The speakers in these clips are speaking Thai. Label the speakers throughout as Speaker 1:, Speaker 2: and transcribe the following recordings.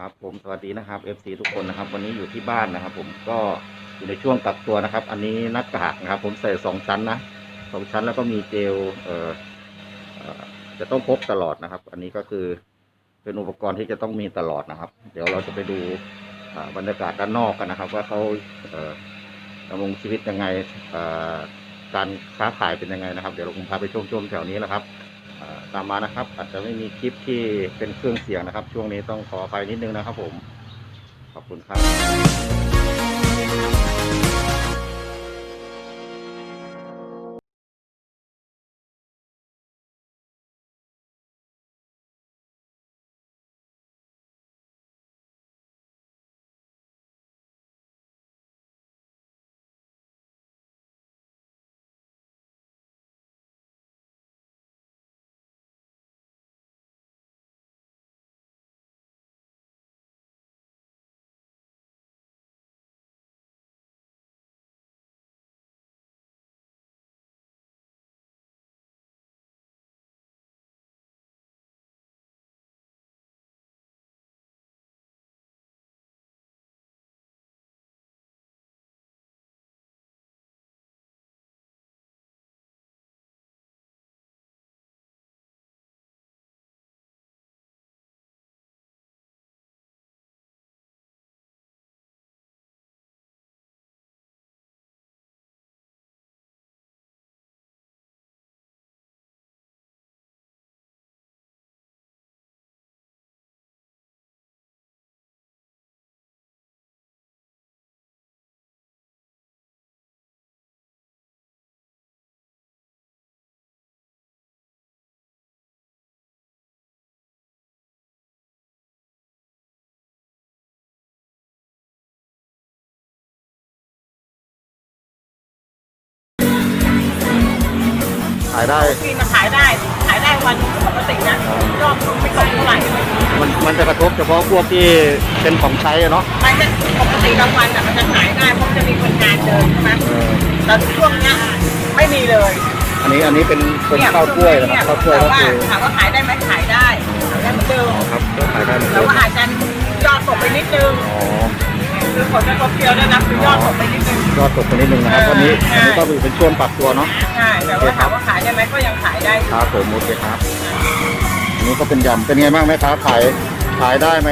Speaker 1: ครับผมสวัสดีนะครับ FC ทุกคนนะครับ วันนี้อยู่ที่บ้านนะครับ ผมก็อยู่ในช่วงกักตัวนะครับ อันนี้หน้ากากนะครับ ผมใส่สองชั้นนะสองชั้นแล้วก็มีเจลเอ่อเอ่อจะต้องพกตลอดนะครับ อันนี้ก็คือเป็นอุปกรณ์ที่จะต้องมีตลอดนะครับ เดี๋ยวเราจะไปดูอ่าบรรยากาศด้านนอกกันนะครับ ว่าเขาเอ่อดำรงชีวิตยังไงเอ่อการค้าขายเป็นยังไงนะครับ เดี๋ยวเราคงพาไปชมชมๆแถวนี้แหละครับ ตามมานะครับ อาจจะไม่มีคลิปที่เป็นเครื่องเสียงนะครับ ช่วงนี้ต้องขออภัยนิดนึงนะครับผม ขอบคุณครับายได้
Speaker 2: ปีมาขายได้ ขายได้วันปกตินะยอดไม่ตกเท่าไหร่
Speaker 1: มันมันจะกระทบเฉพาะพวกที่เป็นของใช้อะเนาะ
Speaker 2: มันจะปกติบางวันแต่มันจะขายได้เพราะจะมีคนงานเดินใช่ไหม
Speaker 1: เออ
Speaker 2: แต่ช่วงเนี้ยไม่มีเลย
Speaker 1: อันนี้อันนี้เป็นเป็นข้าวกล้วยนะครับข้าวกล้วย
Speaker 2: แต่
Speaker 1: ก็
Speaker 2: ว่า
Speaker 1: คือ
Speaker 2: ถามว่าขายได้ไหมขายได้ขายได้เหมือนเดิม
Speaker 1: ครับก็ขายได้เหมือน
Speaker 2: แต่
Speaker 1: เดิม
Speaker 2: ว่าอาจจะยอดตกไปนิดนึง
Speaker 1: อ๋อ
Speaker 2: คือผลกระทบเดียวได้นะคือยอดตกไปนิดนึง
Speaker 1: ก็ตกไปนิดนึงนะครับ
Speaker 2: เออ
Speaker 1: วันนี้
Speaker 2: ใช่
Speaker 1: อันนี้ก็เป็นช่วงปรับตัวเนาะ
Speaker 2: ใช่ แต่ว่าถาม ว่าขายได้ไหมก็ยังขายได้อยู่
Speaker 1: ครับผมโอเคครับอันนี้ก็เป็นยำเป็นไงบ้างไหมครับขายขายได้ไหม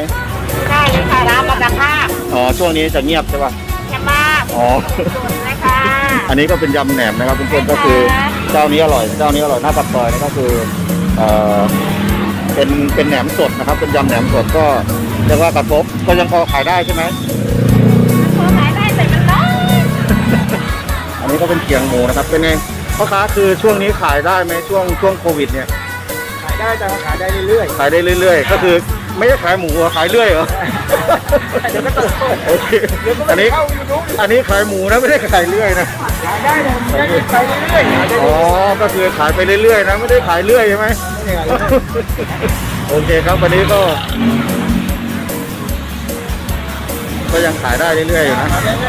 Speaker 2: ได้เลยค่ะร้านราคา
Speaker 1: อ๋อช่วงนี้จะเงียบใช่ป่ะ
Speaker 2: แค่มาก
Speaker 1: อ๋อ
Speaker 2: สุดนะคะ
Speaker 1: อันนี้ก็เป็นยำแหนมนะครับเพื่อนๆก็คือเจ้านี้อร่อยเจ้านี้อร่อยหน้าปากซอยนี่ก็คือเอ่อเป็นเป็นแหนมสดนะครับ เป็นยำแหนมสดก็เรียกว่ากระทบก็ยังพอขายได้ใช่ไหม
Speaker 2: พอขายได้แต่มันน้อย
Speaker 1: อันนี้ก็เป็นเขียงหมูนะครับเป็นไง พ่อค้าคือช่วงนี้ขายได้ไหมช่วงช่วงโควิดเนี่ย
Speaker 2: ขายได้แต่ว่าขายได้เรื่อย
Speaker 1: ขายได้เรื่อยๆ ก็คือไม่ใช่ขายหมูอะขายเรื่อยเหรอ
Speaker 2: ๆเดี๋ยวก็เติบโต
Speaker 1: โอเคอันนี้
Speaker 2: เข้ายูทูบ
Speaker 1: อันนี้ขายหมูนะไม่ได้ขายเรื่อยนะ
Speaker 2: ขายได้แต่มันได้ไปเรื่อยๆขายได้
Speaker 1: อ๋อก็คือขายไปเรื่อยๆนะไม่ได้ขายเรื่อยใช่ไหมโอเคครับวันนี้ก็ ก็ยังขายได้เรื่อยๆอยู่นะ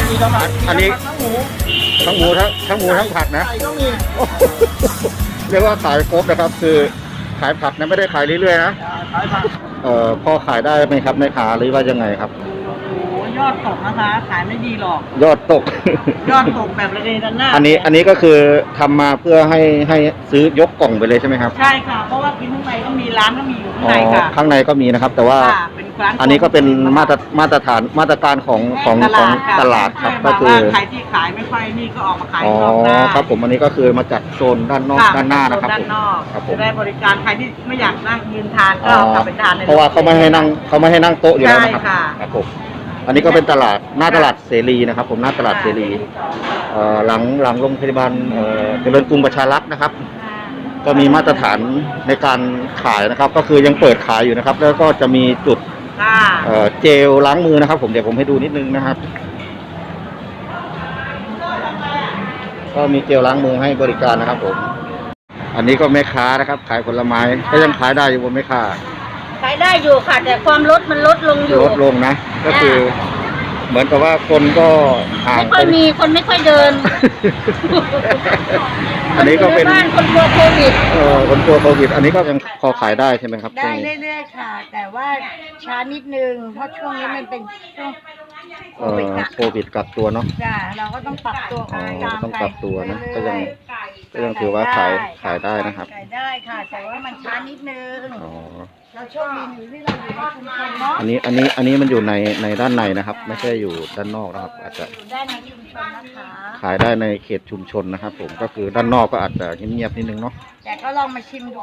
Speaker 2: มีทั้งผัก
Speaker 1: อันนี้
Speaker 2: ทั้งหมู
Speaker 1: ทั้งหมูทั้งทั้งหมูทั้งผักนะ
Speaker 2: ไก่ก็มี
Speaker 1: เรียกว่าขายครบนะครับ คือขายผักนะไม่ได้ขายเรื่อยๆนะ
Speaker 2: ขายผัก
Speaker 1: เอ่อพอขายได้ไหมครับในขาหรือว่ายังไงครับ
Speaker 2: โอ้ ยอดตกนะคะ ขายไม่ดีหรอก
Speaker 1: ยอดตก
Speaker 2: ยอดตกแบบระเนระนาด
Speaker 1: อันนี้อันนี้ก็คือทำมาเพื่อให้ให้ซื้อยกกล่องไปเลยใช่ไหมครับ
Speaker 2: ใช่ค่ะ เพราะว่ากินข้างในก็มีร้านก็มีอยู่ข้าง
Speaker 1: อ๋อ
Speaker 2: ในค่ะ
Speaker 1: ข้างในก็มีนะครับ แต่ว่า
Speaker 2: ค่ะเป็นร้าน
Speaker 1: อันนี้ก็เป็นมาตรมาตรฐานมาตรการของของ
Speaker 2: ต
Speaker 1: ของ
Speaker 2: ลาดค่ะ
Speaker 1: ตลาดครับ
Speaker 2: ไม่
Speaker 1: ก็
Speaker 2: ใช่
Speaker 1: คือ
Speaker 2: ว่าใครที่ขายไม่ค่อยนี่ก็ออกมาขาย
Speaker 1: อ๋อ
Speaker 2: ข้างนอกได้
Speaker 1: ครับผมอันนี้ก็คือมาจัดโซนด้านนอก
Speaker 2: ค่ะ
Speaker 1: ด้านหน้านะครับ
Speaker 2: ด้าน
Speaker 1: ผม
Speaker 2: นอก
Speaker 1: ครับผม
Speaker 2: จะได้บริการใครที่ไม่อยากนั่งยืนทานก็
Speaker 1: อ๋อ
Speaker 2: กลับไปทานใน
Speaker 1: เพราะว่าเขาไม่ให้นั่งเขาไม่ให้นั่งโต๊ะอยู่แล้วนะครับ
Speaker 2: ใช่ค่ะ
Speaker 1: ครับผม อันนี้ก็เป็นตลาดหน้าตลาดเสรีนะครับ ผมหน้าตลาดเสรีเอ่อหลังหลังโรงพยาบาลเอ่อเจริญกรุงประชารัฐนะครับ ก็มีมาตรฐานในการขายนะครับ ก็คือยังเปิดขายอยู่นะครับ แล้วก็จะมีจุด
Speaker 2: ค่ะ
Speaker 1: เอ่อเจลล้างมือนะครับ ผมเดี๋ยวผมให้ดูนิดนึงนะครับ ก็มีเจลล้างมือให้บริการนะครับ ผม อันนี้ก็แม่ค้านะครับ ขายผลไม้ก็ยังขายได้อยู่บนแม่ค้า
Speaker 2: ขาย ได้อยู่ค่ะ แต่ความลดมันลดลงอยู่
Speaker 1: ลดลงนะ ก็คือ เหมือนกับว่าคนก็ห่าง
Speaker 3: ไม่ค่อยมีคนไม่ค่อยเดิน
Speaker 1: อันนี้ก็เป็น
Speaker 3: คอยู่ใบ้านคนกลัวโควิด
Speaker 1: เอ่อคนกลัวโควิด อันนี้ก็ยังพอขายได้ใช่ไหมครับ
Speaker 4: ได้
Speaker 1: ช่วงนี้
Speaker 4: เรื่อยๆค่ะ แต่ว่าช้านิดนึงเพราะช่วงนี้มันเป็นช่วงโค
Speaker 1: เอ่
Speaker 4: วิด
Speaker 1: อ
Speaker 4: อะ
Speaker 1: โควิดกักตัวเนาะ
Speaker 4: จ้ะเราก็ต้องปรับตัว
Speaker 1: อ๋อ
Speaker 4: ตาม
Speaker 1: ต้อง
Speaker 4: ไป
Speaker 1: ปรับตัวนะก็ยัง
Speaker 4: เรื่อ
Speaker 1: ก็ยังถือว่าขายขายได้นะครับ
Speaker 4: ขายได้ค่ะ แต่ว่ามันช้านิดนึง
Speaker 1: อ๋อ
Speaker 4: เราโชคดีอยู่ที่เราอยู่ในชุมชนเนาะ
Speaker 1: อันนี้อันนี้อันนี้มันอยู่ในในด้านในนะครับ ไม่ใช่อยู่ด้านนอกนะครับ อาจจะ
Speaker 4: อยู่ด้านในชุมชนนะคะ
Speaker 1: ขายได้ในเขตชุมชนนะครับ ผมก็คือด้านนอกก็อาจจะเงียบๆนิดนึงเนาะ
Speaker 4: แต่ก็ลองมาชิมดู